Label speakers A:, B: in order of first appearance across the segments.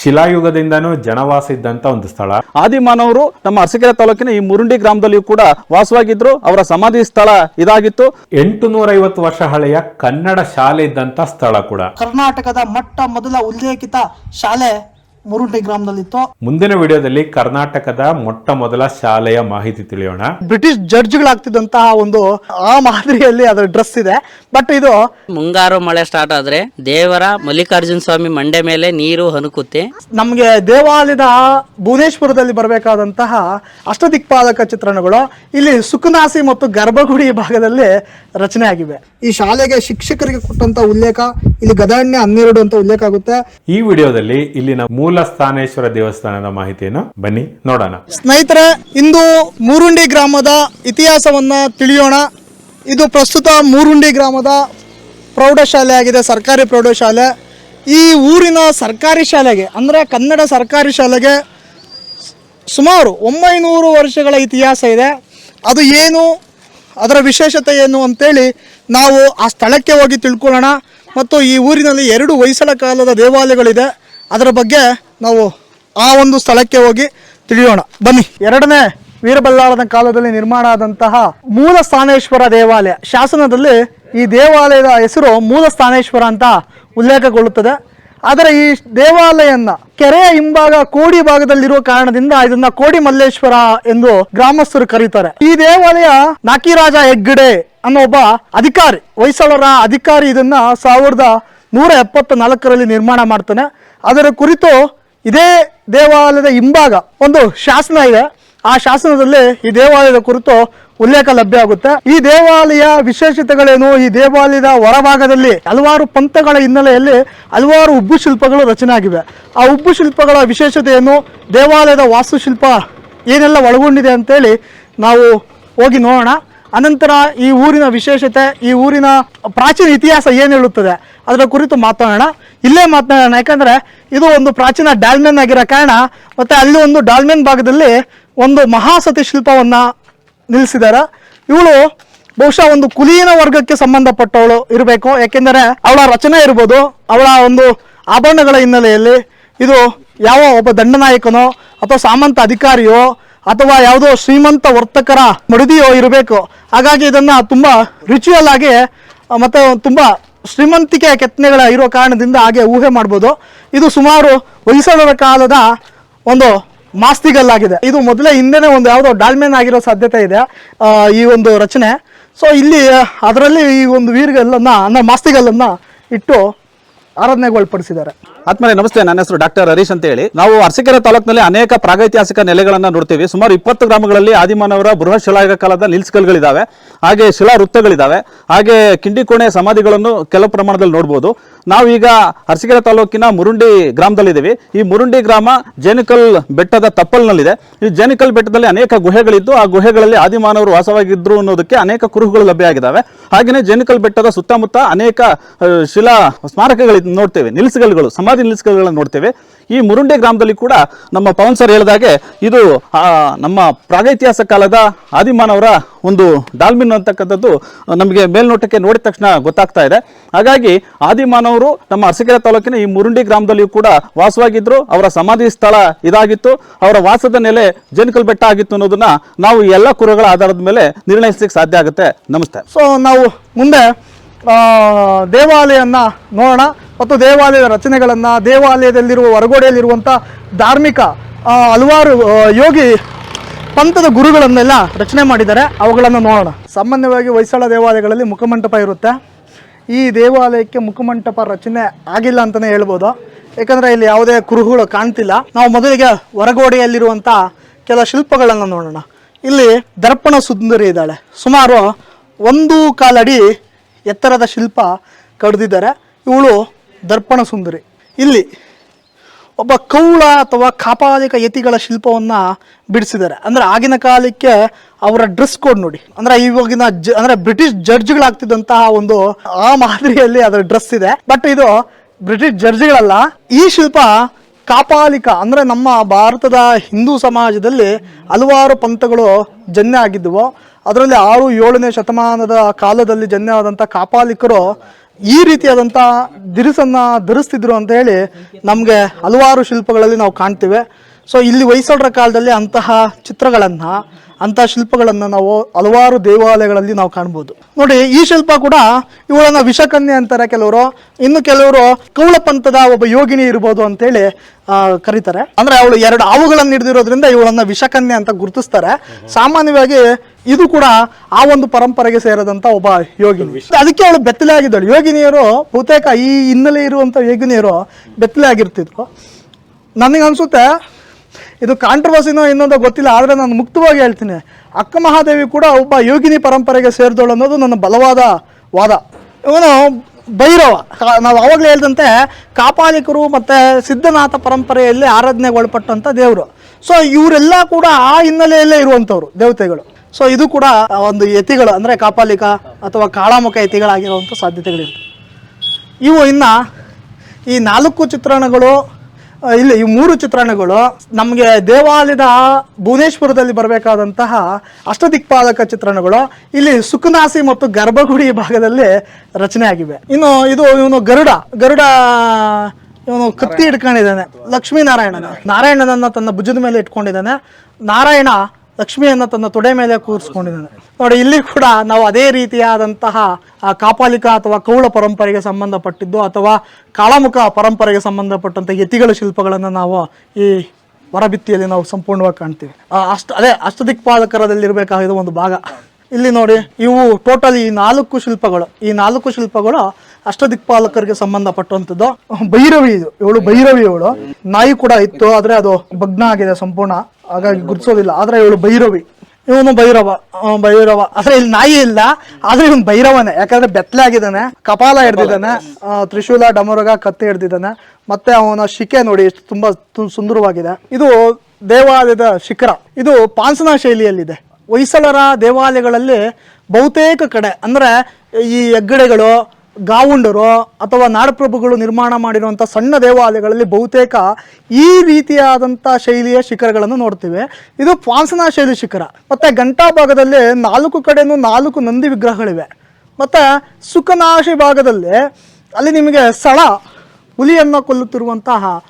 A: ಶಿಲಾಯುಗದಿಂದನೂ ಜನವಾಸ ಇದ್ದಂತ ಒಂದು ಸ್ಥಳ.
B: ಆದಿಮಾನವರು ನಮ್ಮ ಅರಸಿಕೆರೆ ತಾಲೂಕಿನ ಈ ಮುರುಂಡಿ ಗ್ರಾಮದಲ್ಲಿಯೂ ಕೂಡ ವಾಸವಾಗಿದ್ರು. ಅವರ ಸಮಾಧಿ ಸ್ಥಳ ಇದಾಗಿತ್ತು.
A: ಎಂಟು ನೂರ ಐವತ್ತು ವರ್ಷ ಹಳೆಯ ಕನ್ನಡ ಶಾಲೆ ಇದ್ದಂತ ಸ್ಥಳ ಕೂಡ.
C: ಕರ್ನಾಟಕದ ಮೊಟ್ಟ ಮೊದಲ ಉಲ್ಲೇಖಿತ ಶಾಲೆ ಮುರುಂಡಿ ಗ್ರಾಮದಲ್ಲಿತ್ತು.
A: ಮುಂದಿನ ವಿಡಿಯೋದಲ್ಲಿ ಕರ್ನಾಟಕದ ಮೊಟ್ಟ ಮೊದಲ ಶಾಲೆಯ ಮಾಹಿತಿ ತಿಳಿಯೋಣ.
C: ಬ್ರಿಟಿಷ್ ಜಡ್ಜ್ಗಳಾಗ್ತಿದ್ದಂತಹ ಒಂದು ಆ ಮಾದರಿಯಲ್ಲಿ ಅದರ ಡ್ರೆಸ್ ಇದೆ. ಬಟ್ ಇದು
D: ಮುಂಗಾರು ಮಳೆ ಸ್ಟಾರ್ಟ್ ಆದ್ರೆ ದೇವರ ಮಲ್ಲಿಕಾರ್ಜುನ ಸ್ವಾಮಿ ಮಂಡೆ ಮೇಲೆ ನೀರು ಹನುಕುತ್ತೆ.
C: ನಮಗೆ ದೇವಾಲಯದ ಭುವನೇಶ್ವರದಲ್ಲಿ ಬರಬೇಕಾದಂತಹ ಅಷ್ಟದಿಕ್ಪಾದಕ ಚಿತ್ರಣಗಳು ಇಲ್ಲಿ ಸುಖನಾಸಿ ಮತ್ತು ಗರ್ಭಗುಡಿ ಭಾಗದಲ್ಲಿ ರಚನೆ ಆಗಿವೆ ಈ ಶಾಲೆಗೆ ಶಿಕ್ಷಕರಿಗೆ ಕೊಟ್ಟಂತ ಉಲ್ಲೇಖ ಇಲ್ಲಿ ಗದಾಣ್ಯ ಹನ್ನೆರಡು ಅಂತ ಉಲ್ಲೇಖ ಆಗುತ್ತೆ.
A: ಈ ವಿಡಿಯೋದಲ್ಲಿ ಇಲ್ಲಿನ ಮೂಲ ಸ್ಥಾನೇಶ್ವರ ದೇವಸ್ಥಾನದ ಮಾಹಿತಿಯನ್ನು ಬನ್ನಿ ನೋಡೋಣ.
C: ಸ್ನೇಹಿತರೆ ಇಂದು ಮೂರುಂಡಿ ಗ್ರಾಮದ ಇತಿಹಾಸವನ್ನ ತಿಳಿಯೋಣ. ಇದು ಪ್ರಸ್ತುತ ಮೂರುಂಡಿ ಗ್ರಾಮದ ಪ್ರೌಢಶಾಲೆ ಆಗಿದೆ ಸರ್ಕಾರಿ ಪ್ರೌಢಶಾಲೆ. ಈ ಊರಿನ ಸರ್ಕಾರಿ ಶಾಲೆಗೆ ಅಂದರೆ ಕನ್ನಡ ಸರ್ಕಾರಿ ಶಾಲೆಗೆ ಸುಮಾರು ಒಂಬೈನೂರು ವರ್ಷಗಳ ಇತಿಹಾಸ ಇದೆ. ಅದು ಏನು ಅದರ ವಿಶೇಷತೆ ಏನು ಅಂತೇಳಿ ನಾವು ಆ ಸ್ಥಳಕ್ಕೆ ಹೋಗಿ ತಿಳ್ಕೊಳ್ಳೋಣ. ಮತ್ತು ಈ ಊರಿನಲ್ಲಿ ಎರಡು ಹೊಯ್ಸಳ ಕಾಲದ ದೇವಾಲಯಗಳಿದೆ. ಅದರ ಬಗ್ಗೆ ನಾವು ಆ ಒಂದು ಸ್ಥಳಕ್ಕೆ ಹೋಗಿ ತಿಳಿಯೋಣ. ಬನ್ನಿ, ಎರಡನೇ ವೀರಬಲ್ಲಾಳನ ಕಾಲದಲ್ಲಿ ನಿರ್ಮಾಣ ಆದಂತಹ ಮೂಲ ಸ್ಥಾನೇಶ್ವರ ದೇವಾಲಯ. ಶಾಸನದಲ್ಲಿ ಈ ದೇವಾಲಯದ ಹೆಸರು ಮೂಲ ಸ್ಥಾನೇಶ್ವರ ಅಂತ ಉಲ್ಲೇಖಗೊಳ್ಳುತ್ತದೆ. ಆದರೆ ಈ ದೇವಾಲಯನ್ನ ಕೆರೆಯ ಹಿಂಭಾಗ ಕೋಡಿ ಭಾಗದಲ್ಲಿರುವ ಕಾರಣದಿಂದ ಇದನ್ನ ಕೋಡಿ ಮಲ್ಲೇಶ್ವರ ಎಂದು ಗ್ರಾಮಸ್ಥರು ಕರೀತಾರೆ. ಈ ದೇವಾಲಯ ನಾಕಿರಾಜ ಹೆಗ್ಗಡೆ ಅನ್ನೋ ಒಬ್ಬ ಅಧಿಕಾರಿ, ಹೊಯ್ಸಳರ ಅಧಿಕಾರಿ ಇದನ್ನ ಸಾವಿರದ ನೂರ ಎಪ್ಪತ್ತ ನಾಲ್ಕರಲ್ಲಿ ನಿರ್ಮಾಣ ಮಾಡ್ತಾನೆ. ಅದರ ಕುರಿತು ಇದೇ ದೇವಾಲಯದ ಹಿಂಭಾಗ ಒಂದು ಶಾಸನ ಇದೆ. ಆ ಶಾಸನದಲ್ಲಿ ಈ ದೇವಾಲಯದ ಕುರಿತು ಉಲ್ಲೇಖ ಲಭ್ಯ ಆಗುತ್ತೆ. ಈ ದೇವಾಲಯ ವಿಶೇಷತೆಗಳೇನು? ಈ ದೇವಾಲಯದ ಹೊರಭಾಗದಲ್ಲಿ ಹಲವಾರು ಪಂಥಗಳ ಹಿನ್ನೆಲೆಯಲ್ಲಿ ಹಲವಾರು ಉಬ್ಬು ಶಿಲ್ಪಗಳು ರಚನೆ ಆಗಿವೆ. ಆ ಉಬ್ಬು ಶಿಲ್ಪಗಳ ವಿಶೇಷತೆ ಏನು ದೇವಾಲಯದ ವಾಸ್ತುಶಿಲ್ಪ ಏನೆಲ್ಲ ಒಳಗೊಂಡಿದೆ ಅಂತೇಳಿ ನಾವು ಹೋಗಿ ನೋಡೋಣ. ಅನಂತರ ಈ ಊರಿನ ವಿಶೇಷತೆ, ಈ ಊರಿನ ಪ್ರಾಚೀನ ಇತಿಹಾಸ ಏನು ಹೇಳುತ್ತದೆ? ಅದರ ಕುರಿತು ಮಾತನಾಡೋಣ. ಇಲ್ಲೇ ಮಾತನಾಡೋಣ. ಯಾಕಂದ್ರೆ ಇದು ಒಂದು ಪ್ರಾಚೀನ ಡಾಲ್ಮೆನ್ ಆಗಿರೋ ಕಾರಣ, ಮತ್ತೆ ಅಲ್ಲಿ ಒಂದು ಡಾಲ್ಮೆನ್ ಭಾಗದಲ್ಲಿ ಒಂದು ಮಹಾಸತಿ ಶಿಲ್ಪವನ್ನ ನಿಲ್ಲಿಸಿದ್ದಾರೆ. ಇವಳು ಬಹುಶಃ ಒಂದು ಕುಲೀನ ವರ್ಗಕ್ಕೆ ಸಂಬಂಧಪಟ್ಟವಳು ಇರಬೇಕು. ಯಾಕೆಂದರೆ ಅವಳ ರಚನೆ ಇರ್ಬೋದು, ಅವಳ ಒಂದು ಆಭರಣಗಳ ಹಿನ್ನೆಲೆಯಲ್ಲಿ ಇದು ಯಾವ ಒಬ್ಬ ದಂಡನಾಯಕನೋ ಅಥವಾ ಸಾಮಂತ ಅಧಿಕಾರಿಯೋ ಅಥವಾ ಯಾವುದೋ ಶ್ರೀಮಂತ ವರ್ತಕರ ಮಡದಿಯೋ ಇರಬೇಕು. ಹಾಗಾಗಿ ಇದನ್ನ ತುಂಬಾ ರಿಚುವಲ್ ಆಗಿ ಮತ್ತು ತುಂಬಾ ಶ್ರೀಮಂತಿಕೆ ಕೆತ್ತನೆಗಳ ಇರೋ ಕಾರಣದಿಂದ ಹಾಗೆ ಊಹೆ ಮಾಡ್ಬೋದು. ಇದು ಸುಮಾರು ಹೊಯ್ಸಳರ ಕಾಲದ ಒಂದು ಮಾಸ್ತಿಗಲ್ಲಾಗಿದೆ. ಇದು ಮೊದಲೇ ಹಿಂದೆನೇ ಒಂದು ಯಾವುದೋ ಡಾಲ್ಮೆನ್ ಆಗಿರೋ ಸಾಧ್ಯತೆ ಇದೆ ಈ ಒಂದು ರಚನೆ. ಸೊ ಇಲ್ಲಿ ಅದರಲ್ಲಿ ಈ ಒಂದು ವೀರ್ಗಲ್ಲನ್ನ, ಅನ್ನ ಮಾಸ್ತಿಗಲ್ಲನ್ನು ಇಟ್ಟು ಆರಾಧನೆಗೊಳಪಡಿಸಿದ್ದಾರೆ.
B: ಆತ್ಮನೆ ನಮಸ್ತೆ, ನನ್ನ ಹೆಸರು ಡಾಕ್ಟರ್ ಹರೀಶ್ ಅಂತ ಹೇಳಿ ನಾವು ಅರಸೀಕೆರೆ ತಾಲೂಕಿನಲ್ಲಿ ಅನೇಕ ಪ್ರಾಗೈತಿಹಾಸಿಕ ನೆಲೆಗಳನ್ನ ನೋಡ್ತೀವಿ. ಸುಮಾರು ಇಪ್ಪತ್ತು ಗ್ರಾಮಗಳಲ್ಲಿ ಆದಿಮಾನವರ ಬೃಹತ್ ಶಿಲಾಯುಗ ಕಾಲದ ನಿಲ್ಸ್ಕಲ್ಗಳಿದ್ದಾವೆ ಹಾಗೆ ಶಿಲಾ ವೃತ್ತಗಳಿದಾವೆ ಹಾಗೆ ಕಿಂಡಿಕೋಣೆ ಸಮಾಧಿಗಳನ್ನು ಕೆಲವು ಪ್ರಮಾಣದಲ್ಲಿ ನೋಡ್ಬೋದು. ನಾವು ಈಗ ಅರಸೀಕೆರೆ ತಾಲೂಕಿನ ಮುರುಂಡಿ ಗ್ರಾಮದಲ್ಲಿದ್ದೀವಿ. ಈ ಮುರುಂಡಿ ಗ್ರಾಮ ಜೇನಕಲ್ ಬೆಟ್ಟದ ತಪ್ಪಲ್ನಲ್ಲಿದೆ. ಈ ಜೇನಕಲ್ ಬೆಟ್ಟದಲ್ಲಿ ಅನೇಕ ಗುಹೆಗಳಿದ್ದು, ಆ ಗುಹೆಗಳಲ್ಲಿ ಆದಿಮಾನವರು ವಾಸವಾಗಿದ್ರು ಅನ್ನೋದಕ್ಕೆ ಅನೇಕ ಕುರುಹುಗಳು ಲಭ್ಯ ಆಗಿದ್ದಾವೆ ಹಾಗೆಯೇ ಜೇನಕಲ್ ಬೆಟ್ಟದ ಸುತ್ತಮುತ್ತ ಅನೇಕ ಶಿಲಾ ಸ್ಮಾರಕಗಳು ನೋಡ್ತೇವೆ. ನಿಲ್ಸ್ಗಲ್ಗಳು ಸಮಾಧಿ ನಿಲ್ಸ್ಗಲ್ಗಳನ್ನು ನೋಡ್ತೇವೆ. ಈ ಮುರುಂಡಿ ಗ್ರಾಮದಲ್ಲಿ ಕೂಡ ನಮ್ಮ ಪವನ್ ಸರ್ ಹೇಳಿದಾಗೆ ಇದು ನಮ್ಮ ಪ್ರಾಗೈತಿಹಾಸ ಕಾಲದ ಆದಿಮಾನವರ ಒಂದು ಡಾಲ್ಮಿನ್ ಅಂತಕ್ಕಂಥದ್ದು ನಮಗೆ ಮೇಲ್ನೋಟಕ್ಕೆ ನೋಡಿದ ತಕ್ಷಣ ಗೊತ್ತಾಗ್ತಾ ಇದೆ. ಹಾಗಾಗಿ ಆದಿಮಾನವರು ನಮ್ಮ ಅರಸೀಕೆರೆ ತಾಲೂಕಿನ ಈ ಮುರುಂಡಿ ಗ್ರಾಮದಲ್ಲಿಯೂ ಕೂಡ ವಾಸವಾಗಿದ್ದರು ಅವರ ಸಮಾಧಿ ಸ್ಥಳ ಇದಾಗಿತ್ತು. ಅವರ ವಾಸದ ನೆಲೆ ಜೇನುಕಲ್ ಬೆಟ್ಟ ಆಗಿತ್ತು ಅನ್ನೋದನ್ನ ನಾವು ಎಲ್ಲ ಕುರುಗಳ ಆಧಾರದ ಮೇಲೆ ನಿರ್ಣಯಿಸಲಿಕ್ಕೆ ಸಾಧ್ಯ ಆಗುತ್ತೆ. ನಮಸ್ತೆ.
C: ಸೊ ನಾವು ಮುಂದೆ ಆ, ದೇವಾಲಯನ್ನ ನೋಡೋಣ. ಮತ್ತು ದೇವಾಲಯದ ರಚನೆಗಳನ್ನು, ದೇವಾಲಯದಲ್ಲಿರುವ ಹೊರಗೋಡೆಯಲ್ಲಿರುವಂಥ ಧಾರ್ಮಿಕ ಹಲವಾರು ಯೋಗಿ ಪಂಥದ ಗುರುಗಳನ್ನೆಲ್ಲ ರಚನೆ ಮಾಡಿದ್ದಾರೆ. ಅವುಗಳನ್ನು ನೋಡೋಣ. ಸಾಮಾನ್ಯವಾಗಿ ಹೊಯ್ಸಳ ದೇವಾಲಯಗಳಲ್ಲಿ ಮುಖಮಂಟಪ ಇರುತ್ತೆ. ಈ ದೇವಾಲಯಕ್ಕೆ ಮುಖಮಂಟಪ ರಚನೆ ಆಗಿಲ್ಲ ಅಂತಲೇ ಹೇಳ್ಬೋದು. ಯಾಕಂದರೆ ಇಲ್ಲಿ ಯಾವುದೇ ಕುರುಹುಗಳು ಕಾಣ್ತಿಲ್ಲ. ನಾವು ಮೊದಲಿಗೆ ಹೊರಗೋಡೆಯಲ್ಲಿರುವಂಥ ಕೆಲ ಶಿಲ್ಪಗಳನ್ನು ನೋಡೋಣ. ಇಲ್ಲಿ ದರ್ಪಣ ಸುಂದರಿ ಇದ್ದಾಳೆ. ಸುಮಾರು ಒಂದು ಕಾಲಡಿ ಎತ್ತರದ ಶಿಲ್ಪ ಕಡಿದಿದ್ದಾರೆ. ಇವಳು ದರ್ಪಣ ಸುಂದರಿ. ಇಲ್ಲಿ ಒಬ್ಬ ಕೌಳ ಅಥವಾ ಕಾಪಾಲಿಕ ಯತಿಗಳ ಶಿಲ್ಪವನ್ನ ಬಿಡಿಸಿದ್ದಾರೆ. ಅಂದ್ರೆ ಆಗಿನ ಕಾಲಕ್ಕೆ ಅವರ ಡ್ರೆಸ್ ಕೋಡ್ ನೋಡಿ. ಅಂದ್ರೆ ಇವಾಗಿನ ಜ, ಅಂದ್ರೆ ಬ್ರಿಟಿಷ್ ಜಡ್ಜ್ಗಳಾಗ್ತಿದ್ದಂತಹ ಒಂದು ಆ ಮಾದರಿಯಲ್ಲಿ ಅದರ ಡ್ರೆಸ್ ಇದೆ. ಬಟ್ ಇದು ಬ್ರಿಟಿಷ್ ಜಡ್ಜ್ಗಳಲ್ಲ. ಈ ಶಿಲ್ಪ ಕಾಪಾಲಿಕ, ಅಂದ್ರೆ ನಮ್ಮ ಭಾರತದ ಹಿಂದೂ ಸಮಾಜದಲ್ಲಿ ಹಲವಾರು ಪಂಥಗಳು ಜನ್ಯ ಆಗಿದ್ದವು. ಅದರಲ್ಲಿ ಆರು, ಏಳನೇ ಶತಮಾನದ ಕಾಲದಲ್ಲಿ ಜನ್ಯ ಆದಂಥ ಕಾಪಾಲಿಕರು ಈ ರೀತಿಯಾದಂಥ ದಿರಿಸನ್ನ ಧರಿಸ್ತಿದ್ರು ಅಂತ ಹೇಳಿ ನಮಗೆ ಹಲವಾರು ಶಿಲ್ಪಗಳಲ್ಲಿ ನಾವು ಕಾಣ್ತೇವೆ. ಸೊ ಇಲ್ಲಿ ಹೊಯ್ಸಳರ ಕಾಲದಲ್ಲಿ ಅಂತಹ ಚಿತ್ರಗಳನ್ನು, ಅಂತಹ ಶಿಲ್ಪಗಳನ್ನು ನಾವು ಹಲವಾರು ದೇವಾಲಯಗಳಲ್ಲಿ ನಾವು ಕಾಣ್ಬೋದು. ನೋಡಿ, ಈ ಶಿಲ್ಪ ಕೂಡ ಇವಳನ್ನು ವಿಷಕನ್ಯೆ ಅಂತಾರೆ ಕೆಲವರು. ಇನ್ನು ಕೆಲವರು ಕೌಳ ಪಂಥದ ಒಬ್ಬ ಯೋಗಿನಿ ಇರ್ಬೋದು ಅಂತೇಳಿ ಕರೀತಾರೆ. ಅಂದ್ರೆ ಅವಳು ಎರಡು ಹಾವುಗಳನ್ನು ಹಿಡಿದಿರೋದ್ರಿಂದ ಇವಳನ್ನು ವಿಷಕನ್ಯೆ ಅಂತ ಗುರುತಿಸ್ತಾರೆ. ಸಾಮಾನ್ಯವಾಗಿ ಇದು ಕೂಡ ಆ ಒಂದು ಪರಂಪರೆಗೆ ಸೇರದಂತ ಒಬ್ಬ ಯೋಗಿನಿ. ಅದಕ್ಕೆ ಅವಳು ಬೆತ್ತಲೆ ಆಗಿದ್ದಳು. ಯೋಗಿನಿಯರು ಬಹುತೇಕ ಈ ಹಿನ್ನೆಲೆ ಇರುವಂತ ಯೋಗಿನಿಯರು ಬೆತ್ತಲೆ ಆಗಿರ್ತಿದ್ರು. ನನಗೆ ಅನ್ಸುತ್ತೆ ಇದು ಕಾಂಟ್ರವರ್ಸಿನೋ ಇನ್ನೊಂದೋ ಗೊತ್ತಿಲ್ಲ ಆದರೆ ನಾನು ಮುಕ್ತವಾಗಿ ಹೇಳ್ತೀನಿ. ಅಕ್ಕ ಮಹಾದೇವಿ ಕೂಡ ಒಬ್ಬ ಯೋಗಿನಿ ಪರಂಪರೆಗೆ ಸೇರಿದವಳು ಅನ್ನೋದು ನನ್ನ ಬಲವಾದ ವಾದ. ಇವನು ಭೈರವ. ನಾವು ಆವಾಗಲೇ ಹೇಳಿದಂತೆ ಕಾಪಾಲಿಕರು ಮತ್ತು ಸಿದ್ಧನಾಥ ಪರಂಪರೆಯಲ್ಲಿ ಆರಾಧನೆಗೆ ಒಳಪಟ್ಟಂಥ ದೇವರು. ಸೊ ಇವರೆಲ್ಲ ಕೂಡ ಆ ಹಿನ್ನೆಲೆಯಲ್ಲೇ ಇರುವಂಥವ್ರು ದೇವತೆಗಳು. ಸೊ ಇದು ಕೂಡ ಒಂದು ಯತಿಗಳು, ಅಂದರೆ ಕಾಪಾಲಿಕ ಅಥವಾ ಕಾಳಾಮುಖ ಯತಿಗಳಾಗಿರುವಂಥ ಸಾಧ್ಯತೆಗಳಿರುತ್ತೆ ಇವು ಇನ್ನು ಈ ನಾಲ್ಕು ಚಿತ್ರಣಗಳು ಇಲ್ಲಿ ಈ ಮೂರು ಚಿತ್ರಣಗಳು ನಮಗೆ ದೇವಾಲಯದ ಭುವನೇಶ್ವರದಲ್ಲಿ ಬರಬೇಕಾದಂತಹ ಅಷ್ಟದಿಕ್ಪಾದಕ ಚಿತ್ರಣಗಳು ಇಲ್ಲಿ ಸುಖನಾಸಿ ಮತ್ತು ಗರ್ಭಗುಡಿ ಭಾಗದಲ್ಲಿ ರಚನೆ ಆಗಿವೆ. ಇನ್ನು ಇದು ಇವನು ಗರುಡ ಗರುಡ, ಇವನು ಕತ್ತಿ ಹಿಡ್ಕೊಂಡಿದ್ದಾನೆ. ಲಕ್ಷ್ಮೀನಾರಾಯಣನ, ನಾರಾಯಣನನ್ನ ತನ್ನ ಭುಜದ ಮೇಲೆ ಇಟ್ಕೊಂಡಿದ್ದಾನೆ. ನಾರಾಯಣ ಲಕ್ಷ್ಮಿಯನ್ನ ತನ್ನ ತೊಡೆ ಮೇಲೆ ಕೂರಿಸ್ಕೊಂಡಿದ್ದಾನೆ. ನೋಡಿ, ಇಲ್ಲಿ ಕೂಡ ನಾವು ಅದೇ ರೀತಿಯಾದಂತಹ ಕಾಪಾಲಿಕ ಅಥವಾ ಕೌಳ ಪರಂಪರೆಗೆ ಸಂಬಂಧಪಟ್ಟಿದ್ದು ಅಥವಾ ಕಾಳಮುಖ ಪರಂಪರೆಗೆ ಸಂಬಂಧಪಟ್ಟಂತ ಯತಿಗಳ ಶಿಲ್ಪಗಳನ್ನು ನಾವು ಈ ಹೊರಭಿತ್ತಿಯಲ್ಲಿ ನಾವು ಸಂಪೂರ್ಣವಾಗಿ ಕಾಣ್ತೀವಿ. ಅಷ್ಟು, ಅದೇ ಅಷ್ಟದಿಕ್ಪಾಲಕರದಲ್ಲಿರಬೇಕಾಗಿರೋ ಒಂದು ಭಾಗ. ಇಲ್ಲಿ ನೋಡಿ, ಇವು ಟೋಟಲ್ ಈ ನಾಲ್ಕು ಶಿಲ್ಪಗಳು. ಈ ನಾಲ್ಕು ಶಿಲ್ಪಗಳು ಅಷ್ಟದಿಕ್ಪಾಲಕರಿಗೆ ಸಂಬಂಧಪಟ್ಟಂಥದ್ದು ಭೈರವಿ ಇದು. ಇವಳು ಭೈರವಿ ಇವಳು. ನಾಯಿ ಕೂಡ ಇತ್ತು, ಆದ್ರೆ ಅದು ಭಗ್ನ ಆಗಿದೆ ಸಂಪೂರ್ಣ. ಹಾಗಾಗಿ ಗುರ್ಸೋದಿಲ್ಲ ಆದ್ರೆ ಇವಳು ಭೈರವಿ. ಇವನು ಭೈರವ ಭೈರವ. ಆದ್ರೆ ಇಲ್ಲಿ ನಾಯಿ ಇಲ್ಲ ಆದ್ರೆ ಇವನು ಭೈರವನೇ. ಯಾಕಂದ್ರೆ ಬೆತ್ತಲೆ ಆಗಿದ್ದಾನೆ ಕಪಾಲ ಹಿಡ್ದಿದ್ದಾನೆ ತ್ರಿಶೂಲ ಡಮರುಗ ಕತ್ತಿ ಹಿಡ್ದಿದ್ದಾನೆ. ಮತ್ತೆ ಅವನ ಶಿಕೆ ನೋಡಿ ಎಷ್ಟು ತುಂಬಾ ಸುಂದರವಾಗಿದೆ. ಇದು ದೇವಾಲಯದ ಶಿಖರ. ಇದು ಪಾನ್ಸನ ಶೈಲಿಯಲ್ಲಿದೆ. ಹೊಯ್ಸಳರ ದೇವಾಲಯಗಳಲ್ಲಿ ಬಹುತೇಕ ಕಡೆ ಅಂದ್ರೆ ಈ ಹೆಗ್ಗಡೆಗಳು ಗಾವುಂಡರು ಅಥವಾ ನಾಡಪ್ರಭುಗಳು ನಿರ್ಮಾಣ ಮಾಡಿರುವಂಥ ಸಣ್ಣ ದೇವಾಲಯಗಳಲ್ಲಿ ಬಹುತೇಕ ಈ ರೀತಿಯಾದಂಥ ಶೈಲಿಯ ಶಿಖರಗಳನ್ನು ನೋಡ್ತೀವಿ. ಇದು ಪಾನ್ಸನ ಶೈಲಿ ಶಿಖರ. ಮತ್ತೆ ಘಂಟಾ ಭಾಗದಲ್ಲಿ ನಾಲ್ಕು ಕಡೆಯೂ ನಾಲ್ಕು ನಂದಿ ವಿಗ್ರಹಗಳಿವೆ. ಮತ್ತೆ ಸುಖನಾಶಿ ಭಾಗದಲ್ಲಿ ಅಲ್ಲಿ ನಿಮಗೆ ಸಳ ಹುಲಿಯನ್ನು ಕೊಲ್ಲುತ್ತಿರುವಂತಹ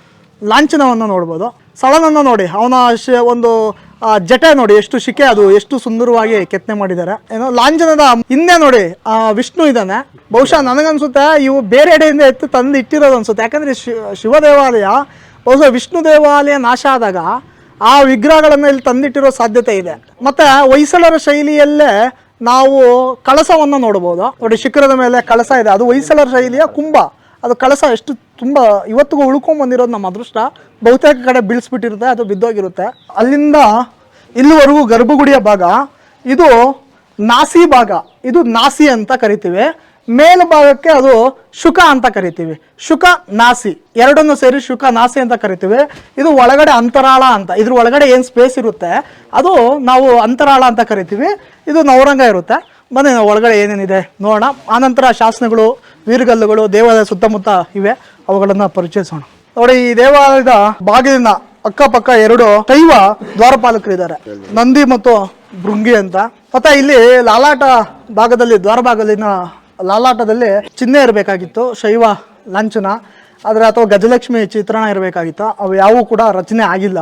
C: ಲಾಂಛನವನ್ನು ನೋಡ್ಬೋದು. ಸಳನನ್ನು ನೋಡಿ, ಅವನ ಶ- ಒಂದು ಆ, ಜಟೆ ನೋಡಿ ಎಷ್ಟು ಶಿಕೆ ಅದು ಎಷ್ಟು ಸುಂದರವಾಗಿ ಕೆತ್ತನೆ ಮಾಡಿದ್ದಾರೆ. ಏನೋ ಲಾಂಜನದ ಹಿಂದೆ ನೋಡಿ ಆ, ವಿಷ್ಣು ಇದ್ದಾನೆ. ಬಹುಶಃ ನನಗನ್ಸುತ್ತೆ ಇವು ಬೇರೆ ಎಡೆಯಿಂದ ಎತ್ತು ತಂದು ಇಟ್ಟಿರೋದು ಅನ್ಸುತ್ತೆ. ಯಾಕಂದ್ರೆ ಶಿವ ದೇವಾಲಯ ಬಹುಶಃ ವಿಷ್ಣು ದೇವಾಲಯ ನಾಶ ಆದಾಗ ಆ ವಿಗ್ರಹಗಳನ್ನು ಇಲ್ಲಿ ತಂದಿಟ್ಟಿರೋ ಸಾಧ್ಯತೆ ಇದೆ. ಮತ್ತೆ ಹೊಯ್ಸಳರ ಶೈಲಿಯಲ್ಲೇ ನಾವು ಕಳಸವನ್ನು ನೋಡಬಹುದು ನೋಡಿ ಶಿಖರದ ಮೇಲೆ ಕಳಸ ಇದೆ. ಅದು ಹೊಯ್ಸಳರ ಶೈಲಿಯ ಕುಂಭ. ಅದು ಕಳಸ ಎಷ್ಟು ತುಂಬ ಇವತ್ತಿಗೂ ಉಳ್ಕೊಂಬಂದಿರೋದು ನಮ್ಮ ಅದೃಷ್ಟ. ಬಹುತೇಕ ಕಡೆ ಬೀಳಿಸ್ಬಿಟ್ಟಿರುತ್ತೆ, ಅದು ಬಿದ್ದೋಗಿರುತ್ತೆ. ಅಲ್ಲಿಂದ ಇಲ್ಲಿವರೆಗೂ ಗರ್ಭಗುಡಿಯ ಭಾಗ, ಇದು ನಾಸಿ ಭಾಗ, ಇದು ನಾಸಿ ಅಂತ ಕರಿತೀವಿ. ಮೇಲ್ಭಾಗಕ್ಕೆ ಅದು ಶುಕ ಅಂತ ಕರಿತೀವಿ. ಶುಕ, ನಾಸಿ, ಎರಡನ್ನು ಸೇರಿ ಶುಕ, ನಾಸಿ ಅಂತ ಕರಿತೀವಿ. ಇದು ಒಳಗಡೆ ಅಂತರಾಳ ಅಂತ, ಇದ್ರ ಒಳಗಡೆ ಏನು ಸ್ಪೇಸ್ ಇರುತ್ತೆ, ಅದು ನಾವು ಅಂತರಾಳ ಅಂತ ಕರಿತೀವಿ. ಇದು ನವರಂಗ ಇರುತ್ತೆ. ಬನ್ನಿ, ನಾವು ಒಳಗಡೆ ಏನೇನಿದೆ ನೋಡೋಣ. ಆನಂತರ ಶಾಸನಗಳು ವೀರಗಲ್ಲುಗಳು ದೇವಾಲಯ ಸುತ್ತಮುತ್ತ ಇವೆ, ಅವುಗಳನ್ನ ಪರಿಚಯಿಸೋಣ. ನೋಡಿ, ಈ ದೇವಾಲಯದ ಬಾಗಿಲಿನ ಅಕ್ಕಪಕ್ಕ ಎರಡು ಶೈವ ದ್ವಾರಪಾಲಕರಿದ್ದಾರೆ. ನಂದಿ ಮತ್ತು ಭೃಂಗಿ ಅಂತ. ಮತ್ತೆ ಇಲ್ಲಿ ಲಾಲಾಟ ಭಾಗದಲ್ಲಿ ದ್ವಾರಭಾಗದಲ್ಲಿನ ಲಾಲಾಟದಲ್ಲಿ ಚಿಹ್ನೆ ಇರಬೇಕಾಗಿತ್ತು, ಶೈವ ಲಂಚನ ಆದರೆ ಅಥವಾ ಗಜಲಕ್ಷ್ಮಿ ಚಿತ್ರಣ ಇರಬೇಕಾಗಿತ್ತು, ಅವು ಯಾವೂ ಕೂಡ ರಚನೆ ಆಗಿಲ್ಲ.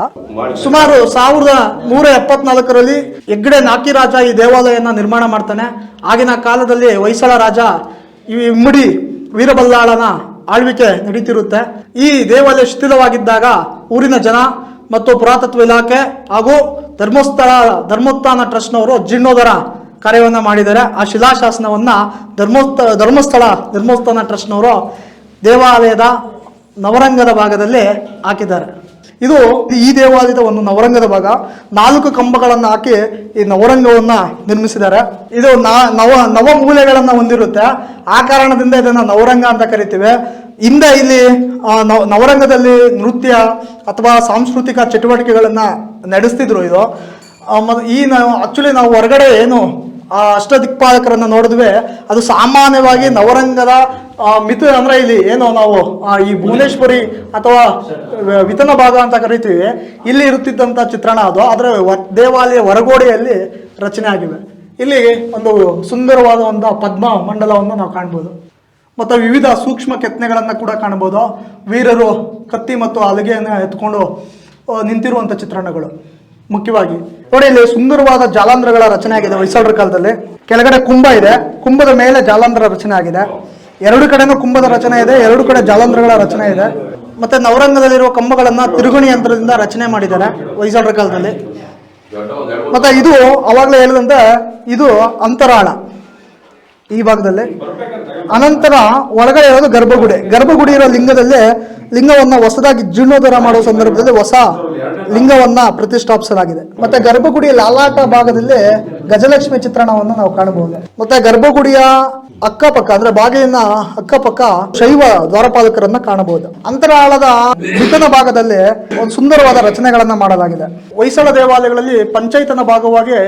C: ಸುಮಾರು ಸಾವಿರದ ನೂರ ಎಪ್ಪತ್ನಾಲ್ಕರಲ್ಲಿ ಹೆಗ್ಗಡೆ ನಾಕಿರಾಜ ಈ ದೇವಾಲಯನ ನಿರ್ಮಾಣ ಮಾಡ್ತಾನೆ. ಆಗಿನ ಕಾಲದಲ್ಲಿ ಹೊಯ್ಸಳ ರಾಜ ಈ ಇಮ್ಮಡಿ ವೀರಬಲ್ಲಾಳನ ಆಳ್ವಿಕೆ ನಡೀತಿರುತ್ತೆ. ಈ ದೇವಾಲಯ ಶಿಥಿಲವಾಗಿದ್ದಾಗ ಊರಿನ ಜನ ಮತ್ತು ಪುರಾತತ್ವ ಇಲಾಖೆ ಹಾಗೂ ಧರ್ಮಸ್ಥಳ ಧರ್ಮೋತ್ಥಾನ ಟ್ರಸ್ಟ್ನವರು ಜೀರ್ಣೋದರ ಕಾರ್ಯವನ್ನು ಮಾಡಿದ್ದಾರೆ. ಆ ಶಿಲಾಶಾಸನವನ್ನು ಧರ್ಮೋತ್ ಧರ್ಮಸ್ಥಳ ಧರ್ಮೋತ್ಥಾನ ಟ್ರಸ್ಟ್ನವರು ದೇವಾಲಯದ ನವರಂಗದ ಭಾಗದಲ್ಲಿ ಹಾಕಿದ್ದಾರೆ. ಇದು ಈ ದೇವಾಲಯದ ಒಂದು ನವರಂಗದ ಭಾಗ. ನಾಲ್ಕು ಕಂಬಗಳನ್ನು ಹಾಕಿ ಈ ನವರಂಗವನ್ನು ನಿರ್ಮಿಸಿದ್ದಾರೆ. ಇದು ನವ ನವ ಮೂಲೆಗಳನ್ನು ಹೊಂದಿರುತ್ತೆ. ಆ ಕಾರಣದಿಂದ ಇದನ್ನ ನವರಂಗ ಅಂತ ಕರಿತೀವಿ. ಹಿಂದೆ ಇಲ್ಲಿ ನವ, ನವರಂಗದಲ್ಲಿ ನೃತ್ಯ ಅಥವಾ ಸಾಂಸ್ಕೃತಿಕ ಚಟುವಟಿಕೆಗಳನ್ನು ನಡೆಸ್ತಿದ್ರು ಇದು. ಈ ನಾವು ಆಕ್ಚುಲಿ ನಾವು ಹೊರಗಡೆ ಏನು ಆ ಅಷ್ಟದಿಕ್ಪಾಲಕರನ್ನು ನೋಡಿದ್ವಿ. ಅದು ಸಾಮಾನ್ಯವಾಗಿ ನವರಂಗದ ಮಿತ ಅಂದ್ರೆ ಇಲ್ಲಿ ಏನು ನಾವು ಈ ಭುವನೇಶ್ವರಿ ಅಥವಾ ವಿತನ ಭಾಗ ಅಂತ ಕರಿತೀವಿ. ಇಲ್ಲಿ ಇರುತ್ತಿದ್ದಂಥ ಚಿತ್ರಣ ಅದು. ಆದರೆ ದೇವಾಲಯ ಹೊರಗೋಡೆಯಲ್ಲಿ ರಚನೆ ಆಗಿವೆ. ಇಲ್ಲಿ ಒಂದು ಸುಂದರವಾದ ಒಂದು ಪದ್ಮ ಮಂಡಲವನ್ನು ನಾವು ಕಾಣ್ಬೋದು. ಮತ್ತು ವಿವಿಧ ಸೂಕ್ಷ್ಮ ಕೆತ್ತನೆಗಳನ್ನು ಕೂಡ ಕಾಣ್ಬೋದು. ವೀರರು ಕತ್ತಿ ಮತ್ತು ಹಲಗೆಯನ್ನು ಎತ್ಕೊಂಡು ನಿಂತಿರುವಂಥ ಚಿತ್ರಣಗಳು. ಮುಖ್ಯವಾಗಿ. ನೋಡಿ, ಇಲ್ಲಿ ಸುಂದರವಾದ ಜಾಲಾಂಧ್ರಗಳ ರಚನೆ ಆಗಿದೆ ಹೊಯ್ಸಳರ ಕಾಲದಲ್ಲಿ. ಕೆಳಗಡೆ ಕುಂಭ ಇದೆ. ಕುಂಭದ ಮೇಲೆ ಜಾಲಾಂಧ್ರ ರಚನೆ ಆಗಿದೆ. ಎರಡು ಕಡೆನೂ ಕುಂಭದ ರಚನೆ ಇದೆ, ಎರಡು ಕಡೆ ಜಾಲಾಂಧ್ರಗಳ ರಚನೆ ಇದೆ. ಮತ್ತೆ ನವರಂಗದಲ್ಲಿರುವ ಕಂಬಗಳನ್ನ ತಿರುಗುಣಿ ಯಂತ್ರದಿಂದ ರಚನೆ ಮಾಡಿದ್ದಾರೆ ಹೊಯ್ಸಳರ ಕಾಲದಲ್ಲಿ. ಮತ್ತೆ ಇದು ಅವಾಗಲೇ ಹೇಳಿದಂತೆ ಇದು ಅಂತರಾಳ ಈ ಭಾಗದಲ್ಲಿ. ಅನಂತರ ಒಳಗಡೆ ಇರೋದು ಗರ್ಭಗುಡಿ. ಗರ್ಭಗುಡಿ ಇರೋ ಲಿಂಗದಲ್ಲೇ ಲಿಂಗವನ್ನ ಹೊಸದಾಗಿ ಜೀರ್ಣೋದ್ಧಾರ ಮಾಡುವ ಸಂದರ್ಭದಲ್ಲಿ ಹೊಸ ಲಿಂಗವನ್ನ ಪ್ರತಿಷ್ಠಾಪಿಸಲಾಗಿದೆ. ಮತ್ತೆ ಗರ್ಭಗುಡಿಯ ಲಾಲಾಟ ಭಾಗದಲ್ಲಿ ಗಜಲಕ್ಷ್ಮಿ ಚಿತ್ರಣವನ್ನು ನಾವು ಕಾಣಬಹುದು. ಮತ್ತೆ ಗರ್ಭಗುಡಿಯ ಅಕ್ಕಪಕ್ಕ, ಅಂದ್ರೆ ಬಾಗಿಲಿನ ಅಕ್ಕಪಕ್ಕ ಶೈವ ದ್ವಾರಪಾಲಕರನ್ನ ಕಾಣಬಹುದು. ಅಂತರಾಳದ ಮಿತನ ಭಾಗದಲ್ಲಿ ಒಂದು ಸುಂದರವಾದ ರಚನೆಗಳನ್ನ ಮಾಡಲಾಗಿದೆ. ಹೊಯ್ಸಳ ದೇವಾಲಯಗಳಲ್ಲಿ ಪಂಚಾಯತನ ಭಾಗವಾಗಿ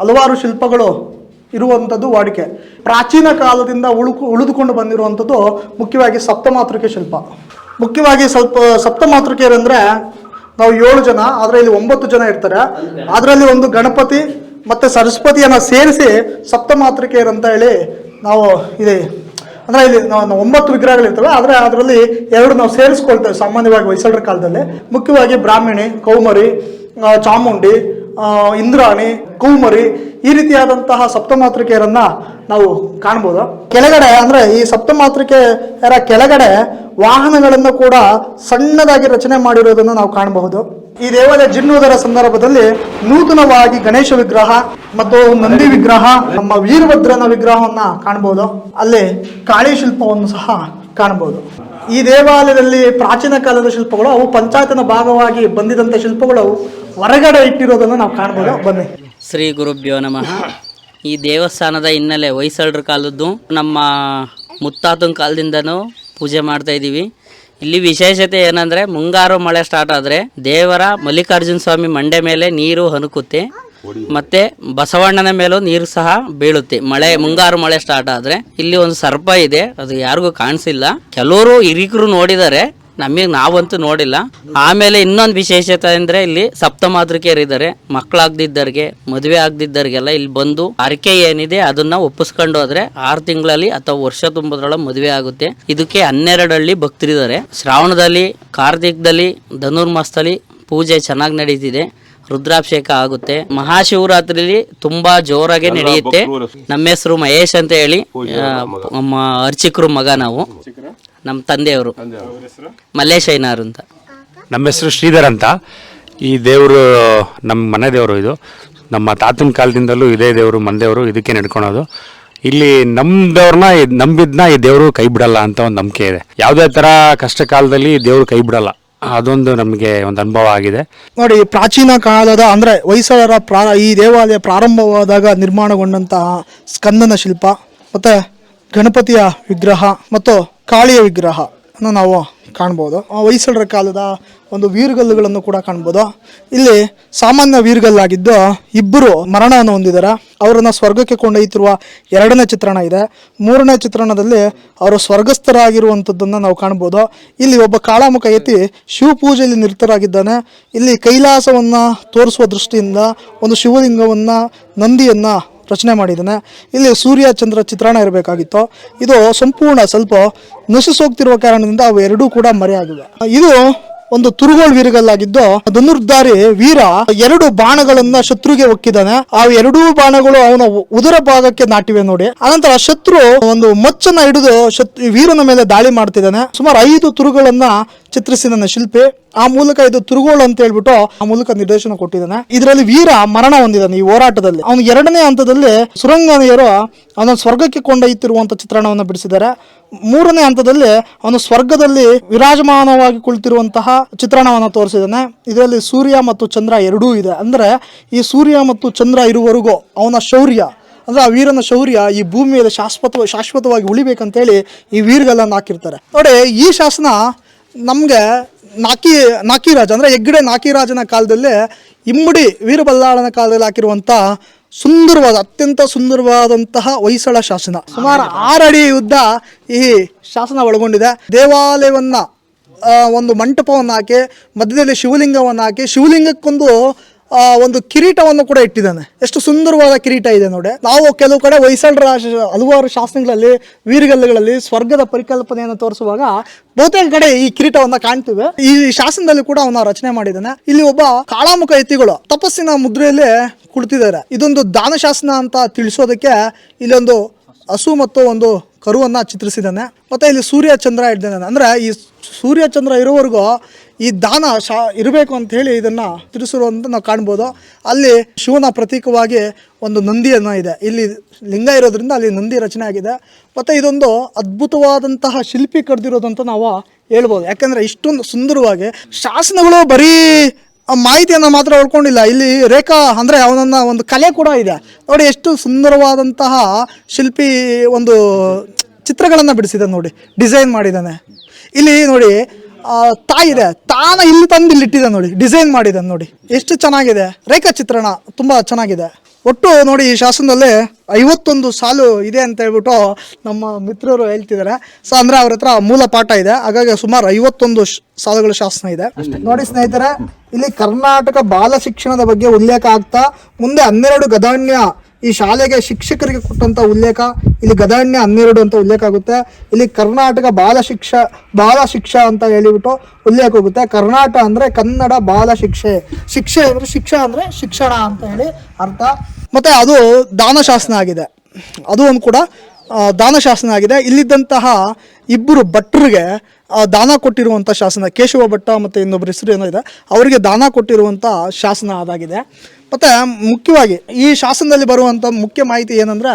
C: ಹಲವಾರು ಶಿಲ್ಪಗಳು ಇರುವಂಥದ್ದು ವಾಡಿಕೆ. ಪ್ರಾಚೀನ ಕಾಲದಿಂದ ಉಳುಕು, ಉಳಿದುಕೊಂಡು ಬಂದಿರುವಂಥದ್ದು ಮುಖ್ಯವಾಗಿ ಸಪ್ತಮಾತೃಕೆ ಶಿಲ್ಪ. ಮುಖ್ಯವಾಗಿ ಸ್ವಲ್ಪ, ಸಪ್ತಮಾತೃಕೆಯರಂದ್ರೆ ನಾವು ಏಳು ಜನ, ಆದರೆ ಇಲ್ಲಿ ಒಂಬತ್ತು ಜನ ಇರ್ತಾರೆ. ಅದರಲ್ಲಿ ಒಂದು ಗಣಪತಿ ಮತ್ತೆ ಸರಸ್ವತಿಯನ್ನ ಸೇರಿಸಿ ಸಪ್ತಮಾತೃಕೆಯರಂತ ಹೇಳಿ ನಾವು ಇದೆ ಅಂದರೆ ಇಲ್ಲಿ ನಾವು ಒಂಬತ್ತು ವಿಗ್ರಹಗಳಿರ್ತವೆ ಆದರೆ ಅದರಲ್ಲಿ ಎರಡು ನಾವು ಸೇರಿಸ್ಕೊಳ್ತೇವೆ ಸಾಮಾನ್ಯವಾಗಿ ಹೊಯ್ಸಳರ ಕಾಲದಲ್ಲಿ. ಮುಖ್ಯವಾಗಿ ಬ್ರಾಹ್ಮಣಿ, ಕೌಮರಿ ಚಾಮುಂಡಿ ಇಂದ್ರಾಣಿ, ಕೌಮರಿ ಈ ರೀತಿಯಾದಂತಹ ಸಪ್ತಮಾತೃಕೆಯರನ್ನ ನಾವು ಕಾಣ್ಬೋದು. ಕೆಳಗಡೆ ಅಂದ್ರೆ ಈ ಸಪ್ತಮಾತೃಕೆಯರ ಕೆಳಗಡೆ ವಾಹನಗಳನ್ನು ಕೂಡ ಸಣ್ಣದಾಗಿ ರಚನೆ ಮಾಡಿರೋದನ್ನು ನಾವು ಕಾಣಬಹುದು. ಈ ದೇವಾಲಯ ಜಿನ್ನುವುದರ ಸಂದರ್ಭದಲ್ಲಿ ನೂತನವಾಗಿ ಗಣೇಶ ವಿಗ್ರಹ ಮತ್ತು ನಂದಿ ವಿಗ್ರಹ, ನಮ್ಮ ವೀರಭದ್ರನ ವಿಗ್ರಹವನ್ನ ಕಾಣಬಹುದು ಅಲ್ಲಿ ಕಾಳಿ ಶಿಲ್ಪವನ್ನು ಸಹ ಕಾಣಬಹುದು ಈ ದೇವಾಲಯದಲ್ಲಿ ಪ್ರಾಚೀನ ಕಾಲದ ಶಿಲ್ಪಗಳು, ಅವು ಪಂಚಾಯತನ ಭಾಗವಾಗಿ ಬಂದಿದಂತ ಶಿಲ್ಪಗಳು ಹೊರಗಡೆ ಇಟ್ಟಿರೋದನ್ನು ನಾವು ಕಾಣ್ಬೋದು. ಬನ್ನಿ.
D: ಶ್ರೀ ಗುರುಭ್ಯೋ ನಮಃ. ಈ ದೇವಸ್ಥಾನದ ಹಿನ್ನೆಲೆ ಹೊಯ್ಸಳರ ಕಾಲದ್ದು, ನಮ್ಮ ಮುತ್ತಾತನ ಕಾಲದಿಂದನೂ ಪೂಜೆ ಮಾಡ್ತಾ ಇದ್ದೀವಿ. ಇಲ್ಲಿ ವಿಶೇಷತೆ ಏನಂದರೆ, ಮುಂಗಾರು ಮಳೆ ಸ್ಟಾರ್ಟ್ ಆದರೆ ದೇವರ ಮಲ್ಲಿಕಾರ್ಜುನ ಸ್ವಾಮಿ ಮಂಡೆ ಮೇಲೆ ನೀರು ಹನುಕುತ್ತೆ. ಮತ್ತೆ ಬಸವಣ್ಣನ ಮೇಲೂ ನೀರು ಸಹ ಬೀಳುತ್ತೆ. ಮಳೆ, ಮುಂಗಾರು ಮಳೆ ಸ್ಟಾರ್ಟ್ ಆದರೆ ಇಲ್ಲಿ ಒಂದು ಸರ್ಪ ಇದೆ, ಅದು ಯಾರಿಗೂ ಕಾಣಿಸಿಲ್ಲ. ಕೆಲವರು ಹಿರಿಕರು ನೋಡಿದ್ದಾರೆ ನಮಗೆ ನಾವಂತೂ ನೋಡಿಲ್ಲ. ಆಮೇಲೆ ಇನ್ನೊಂದು ವಿಶೇಷತೆ ಅಂದ್ರೆ ಇಲ್ಲಿ ಸಪ್ತಮಾತೃಕೆಯರಿದ್ದಾರೆ. ಮಕ್ಕಳಾಗ್ದಿದ್ದರಿಗೆ ಮದುವೆ ಆಗದಿದ್ದರಿಗೆಲ್ಲ ಇಲ್ಲಿ ಬಂದು ಹರಕೆ ಏನಿದೆ ಅದನ್ನ ಒಪ್ಪಿಸ್ಕೊಂಡು ಹೋದ್ರೆ ಆರು ತಿಂಗಳಲ್ಲಿ ಅಥವಾ ವರ್ಷ ತುಂಬದ್ರೊಳಗೆ ಮದುವೆ ಆಗುತ್ತೆ. ಇದಕ್ಕೆ ಹನ್ನೆರಡು ಹಳ್ಳಿ ಭಕ್ತರಿದ್ದಾರೆ. ಶ್ರಾವಣದಲ್ಲಿ, ಕಾರ್ತಿಕದಲ್ಲಿ, ಧನುರ್ಮಾಸದಲ್ಲಿ ಪೂಜೆ ಚೆನ್ನಾಗಿ ನಡೀತಿದೆ. ರುದ್ರಾಭಿಷೇಕ ಆಗುತ್ತೆ. ಮಹಾಶಿವರಾತ್ರಿಲಿ ತುಂಬಾ ಜೋರಾಗಿ ನಡೆಯುತ್ತೆ. ನಮ್ಮ ಹೆಸರು ಮಹೇಶ್ ಅಂತ ಹೇಳಿ ನಮ್ಮ ಅರ್ಚಕರು ಮಗ ನಾವು. ನಮ್ಮ ತಂದೆಯವರು. ಮಲ್ಲೇಶಯ್ಯನವರು ಅಂತ.
E: ನಮ್ಮ ಹೆಸರು ಶ್ರೀಧರ್ ಅಂತ. ಈ ದೇವರು ನಮ್ಮ ಮನೆ ದೇವರು ಇದು. ನಮ್ಮ ತಾತನ ಕಾಲದಿಂದಲೂ ಇದೇ ದೇವರು ಮನೆ ದೇವರು ಇದಕ್ಕೆ ನಡ್ಕೊಳೋದು. ಇಲ್ಲಿ ನಮ್ದವ್ರನ್ನ ನಂಬಿದ್ನ ಈ ದೇವರು ಕೈ ಬಿಡಲ್ಲ ಅಂತ ಒಂದು ನಂಬಿಕೆ ಇದೆ. ಯಾವುದೇ ಥರ ಕಷ್ಟ ಕಾಲದಲ್ಲಿ ದೇವರು ಕೈ ಬಿಡಲ್ಲ. ಅದೊಂದು ನಮಗೆ ಒಂದು ಅನುಭವ ಆಗಿದೆ
C: ನೋಡಿ ಪ್ರಾಚೀನ ಕಾಲದ ಅಂದ್ರೆ ಹೊಯ್ಸಳರ ಪ್ರಾ ಈ ದೇವಾಲಯ ಪ್ರಾರಂಭವಾದಾಗ ನಿರ್ಮಾಣಗೊಂಡಂತಹ ಸ್ಕಂದನ ಶಿಲ್ಪ, ಮತ್ತೆ ಗಣಪತಿಯ ವಿಗ್ರಹ, ಮತ್ತು ಕಾಳಿಯ ವಿಗ್ರಹ ನಾವು ಕಾಣ್ಬೋದು. ಹೊಯ್ಸಳರ ಕಾಲದ ಒಂದು ವೀರಗಲ್ಲುಗಳನ್ನು ಕೂಡ ಕಾಣ್ಬೋದು. ಇಲ್ಲಿ ಸಾಮಾನ್ಯ ವೀರ್ಗಲ್ಲಾಗಿದ್ದು ಇಬ್ಬರು ಮರಣವನ್ನು ಹೊಂದಿದ್ದಾರೆ. ಅವರನ್ನು ಸ್ವರ್ಗಕ್ಕೆ ಕೊಂಡೊಯ್ತಿರುವ ಎರಡನೇ ಚಿತ್ರಣ ಇದೆ. ಮೂರನೇ ಚಿತ್ರಣದಲ್ಲಿ ಅವರು ಸ್ವರ್ಗಸ್ಥರಾಗಿರುವಂಥದ್ದನ್ನು ನಾವು ಕಾಣ್ಬೋದು. ಇಲ್ಲಿ ಒಬ್ಬ ಕಾಳಾಮುಖ ಯತಿ ಶಿವಪೂಜೆಯಲ್ಲಿ ನಿರತರಾಗಿದ್ದಾನೆ. ಇಲ್ಲಿ ಕೈಲಾಸವನ್ನು ತೋರಿಸುವ ದೃಷ್ಟಿಯಿಂದ ಒಂದು ಶಿವಲಿಂಗವನ್ನು, ನಂದಿಯನ್ನು ರಚನೆ ಮಾಡಿದ್ದಾನೆ. ಇಲ್ಲಿ ಸೂರ್ಯ ಚಂದ್ರ ಚಿತ್ರಣ ಇರಬೇಕಾಗಿತ್ತು. ಇದು ಸಂಪೂರ್ಣ ಸ್ವಲ್ಪ ನಶಿಸೋಗ್ತಿರುವ ಕಾರಣದಿಂದ ಅವು ಎರಡೂ ಕೂಡ ಮರೆಯಾಗಿವೆ. ಇದು ಒಂದು ತುರುಗೋಳ್ ವೀರಗಲ್ಲಾಗಿದ್ದು, ಧನುರ್ಧಾರಿ ವೀರ ಎರಡು ಬಾಣಗಳನ್ನ ಶತ್ರುಗೆ ಒಕ್ಕಿದ್ದಾನೆ. ಆ ಎರಡೂ ಬಾಣಗಳು ಅವನ ಉದರ ಭಾಗಕ್ಕೆ ನಾಟಿವೆ ನೋಡಿ. ಅನಂತರ ಶತ್ರು ಒಂದು ಮಚ್ಚನ್ನ ಹಿಡಿದು ವೀರನ ಮೇಲೆ ದಾಳಿ ಮಾಡ್ತಿದ್ದಾನೆ. ಸುಮಾರು ಐದು ತುರುಗಳನ್ನ ಚಿತ್ರಿಸಿದ ಶಿಲ್ಪಿ. ಆ ಮೂಲಕ ಇದು ತುರುಗೋಳು ಅಂತ ಹೇಳ್ಬಿಟ್ಟು ಆ ಮೂಲಕ ನಿರ್ದೇಶನ ಕೊಟ್ಟಿದ್ದಾನೆ. ಇದರಲ್ಲಿ ವೀರ ಮರಣ ಹೊಂದಿದ್ದಾನೆ ಈ ಹೋರಾಟದಲ್ಲಿ. ಅವನು ಎರಡನೇ ಹಂತದಲ್ಲಿ ಸುರಂಗನೆಯರು ಅವನ ಸ್ವರ್ಗಕ್ಕೆ ಕೊಂಡೊಯ್ಯುತ್ತಿರುವಂತ ಚಿತ್ರಣವನ್ನು ಬಿಡಿಸಿದ್ದಾರೆ. ಮೂರನೇ ಹಂತದಲ್ಲಿ ಅವನು ಸ್ವರ್ಗದಲ್ಲಿ ವಿರಾಜಮಾನವಾಗಿ ಕುಳಿತಿರುವಂತಹ ಚಿತ್ರಣವನ್ನು ತೋರಿಸಿದ್ದಾನೆ. ಇದರಲ್ಲಿ ಸೂರ್ಯ ಮತ್ತು ಚಂದ್ರ ಎರಡೂ ಇದೆ. ಅಂದ್ರೆ ಈ ಸೂರ್ಯ ಮತ್ತು ಚಂದ್ರ ಇರುವವರೆಗೂ ಅವನ ಶೌರ್ಯ, ಅಂದ್ರೆ ಆ ವೀರನ ಶೌರ್ಯ ಈ ಭೂಮಿಯಲ್ಲಿ ಶಾಶ್ವತ ಶಾಶ್ವತವಾಗಿ ಉಳಿಬೇಕಂತೇಳಿ ಈ ವೀರ್ಗಲ್ಲನ್ನು ಹಾಕಿರ್ತಾರೆ. ನೋಡಿ, ಈ ಶಾಸನ ನಮಗೆ ನಾಕಿ, ನಾಕಿರಾಜ ಅಂದರೆ ಹೆಗ್ಗಡೆ ನಾಕಿರಾಜನ ಕಾಲದಲ್ಲಿ ಇಮ್ಮಡಿ ವೀರಬಲ್ಲಾಳನ ಕಾಲದಲ್ಲಿ ಹಾಕಿರುವಂಥ ಸುಂದರವಾದ, ಅತ್ಯಂತ ಸುಂದರವಾದಂತಹ ಹೊಯ್ಸಳ ಶಾಸನ. ಸುಮಾರು ಆರಡಿ ಉದ್ದ ಈ ಶಾಸನ ಒಳಗೊಂಡಿದೆ. ದೇವಾಲಯವನ್ನ ಒಂದು ಮಂಟಪವನ್ನು ಹಾಕಿ ಮಧ್ಯದಲ್ಲಿ ಶಿವಲಿಂಗವನ್ನು ಹಾಕಿ ಶಿವಲಿಂಗಕ್ಕೊಂದು ಒಂದು ಕಿರೀಟವನ್ನು ಕೂಡ ಇಟ್ಟಿದ್ದಾನೆ. ಎಷ್ಟು ಸುಂದರವಾದ ಕಿರೀಟ ಇದೆ ನೋಡಿ. ನಾವು ಕೆಲವು ಕಡೆ ಹೊಯ್ಸಳರ ಹಲವಾರು ಶಾಸನಗಳಲ್ಲಿ, ವೀರಗಲ್ಲುಗಳಲ್ಲಿ ಸ್ವರ್ಗದ ಪರಿಕಲ್ಪನೆಯನ್ನು ತೋರಿಸುವಾಗ ಬಹುತೇಕ ಕಡೆ ಈ ಕಿರೀಟವನ್ನ ಕಾಣ್ತೀವಿ. ಈ ಶಾಸನದಲ್ಲಿ ಕೂಡ ಅವನ ರಚನೆ ಮಾಡಿದ್ದಾನೆ. ಇಲ್ಲಿ ಒಬ್ಬ ಕಾಳಾಮುಖ ಯತಿಗಳು ತಪಸ್ಸಿನ ಮುದ್ರೆಯಲ್ಲಿ ಕುಳಿತಿದ್ದಾರೆ. ಇದೊಂದು ದಾನ ಶಾಸನ ಅಂತ ತಿಳಿಸೋದಕ್ಕೆ ಇಲ್ಲೊಂದು ಹಸು ಮತ್ತು ಒಂದು ಕರುವನ್ನ ಚಿತ್ರಿಸಿದ್ದಾನೆ. ಮತ್ತೆ ಇಲ್ಲಿ ಸೂರ್ಯ ಚಂದ್ರ ಇದ್ದಾನೆ ಅಂದ್ರೆ ಈ ಸೂರ್ಯ ಚಂದ್ರ ಇರೋವರೆಗೂ ಈ ದಾನ ಶಾ ಇರಬೇಕು ಅಂತ ಹೇಳಿ ಇದನ್ನ ತಿಳಿಸಿರುವಂತ ನಾವು ಕಾಣ್ಬೋದು. ಅಲ್ಲಿ ಶಿವನ ಪ್ರತೀಕವಾಗಿ ಒಂದು ನಂದಿಯನ್ನು ಇದೆ. ಇಲ್ಲಿ ಲಿಂಗ ಇರೋದ್ರಿಂದ ಅಲ್ಲಿ ನಂದಿ ರಚನೆ ಆಗಿದೆ. ಮತ್ತೆ ಇದೊಂದು ಅದ್ಭುತವಾದಂತಹ ಶಿಲ್ಪಿ ಕರೆದಿರೋದಂತ ನಾವು ಹೇಳ್ಬೋದು. ಯಾಕಂದ್ರೆ ಇಷ್ಟೊಂದು ಸುಂದರವಾಗಿ ಶಾಸನಗಳು ಬರೀ ಮಾಹಿತಿಯನ್ನು ಮಾತ್ರ ಉಳ್ಕೊಂಡಿಲ್ಲ ಇಲ್ಲಿ ರೇಖಾ ಅಂದರೆ ಅವನನ್ನ ಒಂದು ಕಲೆ ಕೂಡ ಇದೆ. ನೋಡಿ ಎಷ್ಟು ಸುಂದರವಾದಂತಹ ಶಿಲ್ಪಿ ಒಂದು ಚಿತ್ರಗಳನ್ನು ಬಿಡಿಸಿದ ನೋಡಿ. ಡಿಸೈನ್ ಮಾಡಿದ್ದಾನೆ. ಇಲ್ಲಿ ನೋಡಿ ತಾಯಿದೆ ತಾನ ಇಲ್ಲಿ ತಂದು ಇಲ್ಲಿ ಇಟ್ಟಿದೆ ನೋಡಿ. ಡಿಸೈನ್ ಮಾಡಿದೆ ನೋಡಿ. ಎಷ್ಟು ಚೆನ್ನಾಗಿದೆ. ರೇಖಾ ಚಿತ್ರಣ ತುಂಬಾ ಚೆನ್ನಾಗಿದೆ. ಒಟ್ಟು ನೋಡಿ ಈ ಶಾಸನದಲ್ಲಿ ಐವತ್ತೊಂದು ಸಾಲು ಇದೆ ಅಂತ ಹೇಳ್ಬಿಟ್ಟು ನಮ್ಮ ಮಿತ್ರರು ಹೇಳ್ತಿದ್ದಾರೆ. ಸೊ ಅಂದ್ರೆ ಅವ್ರ ಹತ್ರ ಮೂಲ ಪಾಠ ಇದೆ. ಹಾಗಾಗಿ ಸುಮಾರು ಐವತ್ತೊಂದು ಸಾಲುಗಳ ಶಾಸನ ಇದೆ. ನೋಡಿ ಸ್ನೇಹಿತರೆ, ಇಲ್ಲಿ ಕರ್ನಾಟಕ ಬಾಲ ಶಿಕ್ಷಣದ ಬಗ್ಗೆ ಉಲ್ಲೇಖ ಆಗ್ತಾ, ಮುಂದೆ ಹನ್ನೆರಡು ಗದಾನ್ಯ ಈ ಶಾಲೆಗೆ ಶಿಕ್ಷಕರಿಗೆ ಕೊಟ್ಟಂತ ಉಲ್ಲೇಖ, ಇಲ್ಲಿ ಗದಾಣ್ಯ ಹನ್ನೆರಡು ಅಂತ ಉಲ್ಲೇಖ ಆಗುತ್ತೆ. ಇಲ್ಲಿ ಕರ್ನಾಟಕ ಬಾಲ ಶಿಕ್ಷ, ಬಾಲ ಶಿಕ್ಷಾ ಅಂತ ಹೇಳಿಬಿಟ್ಟು ಉಲ್ಲೇಖ ಹೋಗುತ್ತೆ. ಕರ್ನಾಟಕ ಅಂದ್ರೆ ಕನ್ನಡ ಬಾಲ ಶಿಕ್ಷೆ. ಶಿಕ್ಷೆ ಅಂದ್ರೆ ಶಿಕ್ಷ ಅಂದ್ರೆ ಶಿಕ್ಷಣ ಅಂತ ಹೇಳಿ ಅರ್ಥ. ಮತ್ತೆ ಅದು ದಾನಶಾಸನ ಆಗಿದೆ. ಅದು ಒಂದು ಕೂಡ ದಾನಶಾಸನ ದಾನ ಶಾಸನ ಆಗಿದೆ. ಇಲ್ಲಿದ್ದಂತಹ ಇಬ್ಬರು ಭಟ್ರಿಗೆ ದಾನ ಕೊಟ್ಟಿರುವಂಥ ಶಾಸನ, ಕೇಶವ ಭಟ್ಟ ಮತ್ತು ಇನ್ನೊಬ್ಬರ ಹೆಸರು ಏನೋ ಇದೆ, ಅವರಿಗೆ ದಾನ ಕೊಟ್ಟಿರುವಂಥ ಶಾಸನ ಅದಾಗಿದೆ. ಮತ್ತು ಮುಖ್ಯವಾಗಿ ಈ ಶಾಸನದಲ್ಲಿ ಬರುವಂಥ ಮುಖ್ಯ ಮಾಹಿತಿ ಏನಂದ್ರೆ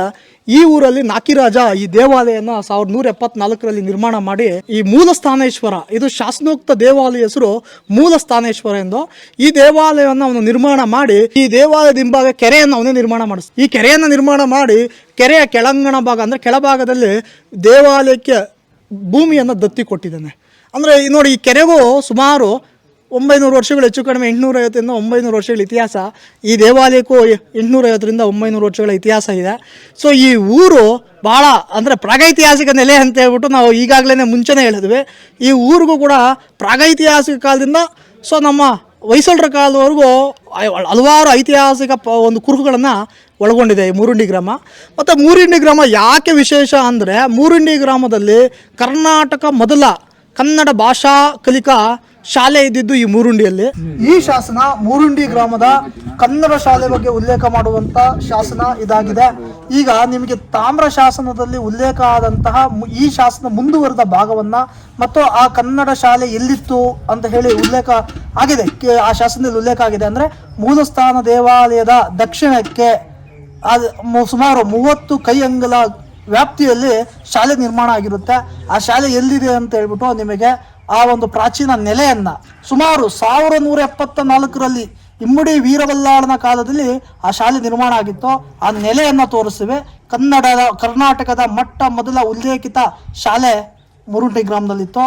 C: ಈ ಊರಲ್ಲಿ ನಾಕಿರಾಜ ಈ ದೇವಾಲಯನ ಸಾವಿರದ ನೂರ ಎಪ್ಪತ್ನಾಲ್ಕರಲ್ಲಿ ನಿರ್ಮಾಣ ಮಾಡಿ ಈ ಮೂಲ ಸ್ಥಾನೇಶ್ವರ ಇದು ಶಾಸನೋಕ್ತ ದೇವಾಲಯ ಹೆಸರು ಮೂಲ ಸ್ಥಾನೇಶ್ವರ ಎಂದು ಈ ದೇವಾಲಯವನ್ನು ಅವನು ನಿರ್ಮಾಣ ಮಾಡಿ ಈ ದೇವಾಲಯದ ಹಿಂಭಾಗ ಕೆರೆಯನ್ನು ಅವನೇ ನಿರ್ಮಾಣ ಮಾಡಿಸ್ ಈ ಕೆರೆಯನ್ನು ನಿರ್ಮಾಣ ಮಾಡಿ ಕೆರೆಯ ಕೆಳಂಗಣ ಭಾಗ ಅಂದರೆ ಕೆಳಭಾಗದಲ್ಲಿ ದೇವಾಲಯಕ್ಕೆ ಭೂಮಿಯನ್ನು ದತ್ತಿ ಕೊಟ್ಟಿದ್ದಾನೆ. ಅಂದರೆ ನೋಡಿ ಈ ಕೆರೆಗೂ ಸುಮಾರು ಒಂಬೈನೂರು ವರ್ಷಗಳು ಹೆಚ್ಚು ಕಡಿಮೆ ಎಂಟುನೂರೈವತ್ತರಿಂದ ಒಂಬೈನೂರು ವರ್ಷಗಳ ಇತಿಹಾಸ. ಈ ದೇವಾಲಯಕ್ಕೂ ಎಂಟುನೂರೈವತ್ತರಿಂದ ಒಂಬೈನೂರು ವರ್ಷಗಳ ಇತಿಹಾಸ ಇದೆ. ಸೊ ಈ ಊರು ಭಾಳ ಅಂದರೆ ಪ್ರಾಗೈತಿಹಾಸಿಕ ನೆಲೆ ಅಂತ ಹೇಳ್ಬಿಟ್ಟು ನಾವು ಈಗಾಗಲೇ ಮುಂಚೆನೇ ಹೇಳಿದ್ವಿ. ಈ ಊರಿಗೂ ಕೂಡ ಪ್ರಾಗೈತಿಹಾಸಿಕ ಕಾಲದಿಂದ ಸೊ ನಮ್ಮ ಹೊಯ್ಸಳರ ಕಾಲದವರೆಗೂ ಹಲವಾರು ಐತಿಹಾಸಿಕ ಪ ಒಂದು ಕುರುಹುಗಳನ್ನು ಒಳಗೊಂಡಿದೆ ಈ ಮೂರುಂಡಿ ಗ್ರಾಮ ಮತ್ತು ಮೂರುಂಡಿ ಗ್ರಾಮ ಯಾಕೆ ವಿಶೇಷ ಅಂದರೆ ಮೂರುಂಡಿ ಗ್ರಾಮದಲ್ಲಿ ಕರ್ನಾಟಕ ಮೊದಲ ಕನ್ನಡ ಭಾಷಾ ಕಲಿಕಾ ಶಾಲೆ ಇದ್ದಿದ್ದು ಈ ಮೂರುಂಡಿಯಲ್ಲಿ. ಈ ಶಾಸನ ಮೂರುಂಡಿ ಗ್ರಾಮದ ಕನ್ನಡ ಶಾಲೆ ಬಗ್ಗೆ ಉಲ್ಲೇಖ ಮಾಡುವಂತ ಶಾಸನ ಇದಾಗಿದೆ. ಈಗ ನಿಮಗೆ ತಾಮ್ರ ಶಾಸನದಲ್ಲಿ ಉಲ್ಲೇಖ ಆದಂತಹ ಈ ಶಾಸನ ಮುಂದುವರೆದ ಭಾಗವನ್ನ ಮತ್ತು ಆ ಕನ್ನಡ ಶಾಲೆ ಎಲ್ಲಿತ್ತು ಅಂತ ಹೇಳಿ ಉಲ್ಲೇಖ ಆಗಿದೆ. ಆ ಶಾಸನದಲ್ಲಿ ಉಲ್ಲೇಖ ಆಗಿದೆ ಅಂದ್ರೆ ಮೂಲಸ್ಥಾನ ದೇವಾಲಯದ ದಕ್ಷಿಣಕ್ಕೆ ಸುಮಾರು ಮೂವತ್ತು ಕೈ ಅಂಗಲ ವ್ಯಾಪ್ತಿಯಲ್ಲಿ ಶಾಲೆ ನಿರ್ಮಾಣ ಆಗಿರುತ್ತೆ. ಆ ಶಾಲೆ ಎಲ್ಲಿದೆ ಅಂತ ಹೇಳ್ಬಿಟ್ಟು ನಿಮಗೆ ಆ ಒಂದು ಪ್ರಾಚೀನ ನೆಲೆಯನ್ನ ಸುಮಾರು ಸಾವಿರ ನೂರ ಎಪ್ಪತ್ತ ನಾಲ್ಕರಲ್ಲಿ ಇಮ್ಮಡಿ ವೀರವಲ್ಲಾಳನ ಕಾಲದಲ್ಲಿ ಆ ಶಾಲೆ ನಿರ್ಮಾಣ ಆಗಿತ್ತು. ಆ ನೆಲೆಯನ್ನ ತೋರಿಸಿವೆ. ಕನ್ನಡದ, ಕರ್ನಾಟಕದ ಮೊಟ್ಟ ಮೊದಲ ಉಲ್ಲೇಖಿತ ಶಾಲೆ ಮುರುಂಟಿ ಗ್ರಾಮದಲ್ಲಿತ್ತು.